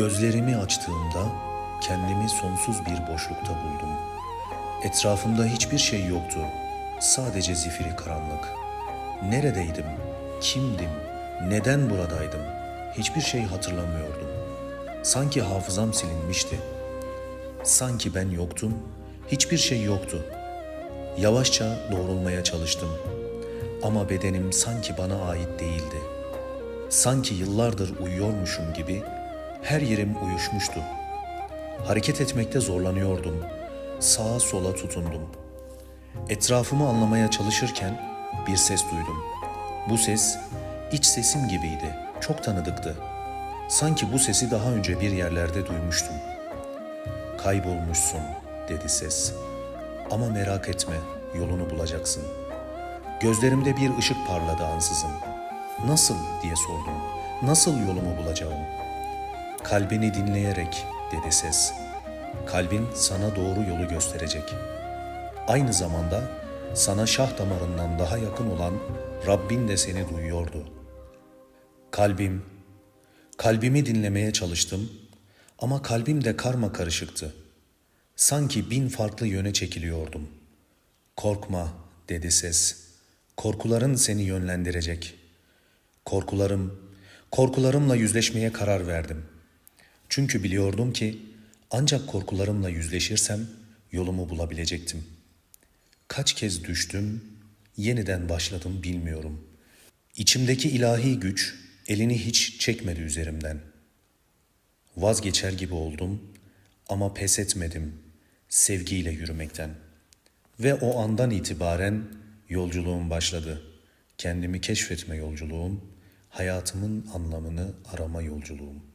Gözlerimi açtığımda kendimi sonsuz bir boşlukta buldum. Etrafımda hiçbir şey yoktu. Sadece zifiri karanlık. Neredeydim? Kimdim? Neden buradaydım? Hiçbir şey hatırlamıyordum. Sanki hafızam silinmişti. Sanki ben yoktum, hiçbir şey yoktu. Yavaşça doğrulmaya çalıştım. Ama bedenim sanki bana ait değildi. Sanki yıllardır uyuyormuşum gibi her yerim uyuşmuştu. Hareket etmekte zorlanıyordum. Sağa sola tutundum. Etrafımı anlamaya çalışırken bir ses duydum. Bu ses iç sesim gibiydi. Çok tanıdıktı. Sanki bu sesi daha önce bir yerlerde duymuştum. Kaybolmuşsun dedi ses. Ama merak etme, yolunu bulacaksın. Gözlerimde bir ışık parladı ansızın. Nasıl diye sordum. Nasıl yolumu bulacağım? Kalbini dinleyerek dedi ses. Kalbin sana doğru yolu gösterecek. Aynı zamanda sana şah damarından daha yakın olan Rabbin de seni duyuyordu. Kalbim, kalbimi dinlemeye çalıştım ama kalbim de karma karışıktı. Sanki bin farklı yöne çekiliyordum. Korkma dedi ses. Korkuların seni yönlendirecek. Korkularım, korkularımla yüzleşmeye karar verdim. Çünkü biliyordum ki ancak korkularımla yüzleşirsem yolumu bulabilecektim. Kaç kez düştüm, yeniden başladım bilmiyorum. İçimdeki ilahi güç elini hiç çekmedi üzerimden. Vazgeçer gibi oldum ama pes etmedim sevgiyle yürümekten. Ve o andan itibaren yolculuğum başladı. Kendimi keşfetme yolculuğum, hayatımın anlamını arama yolculuğum.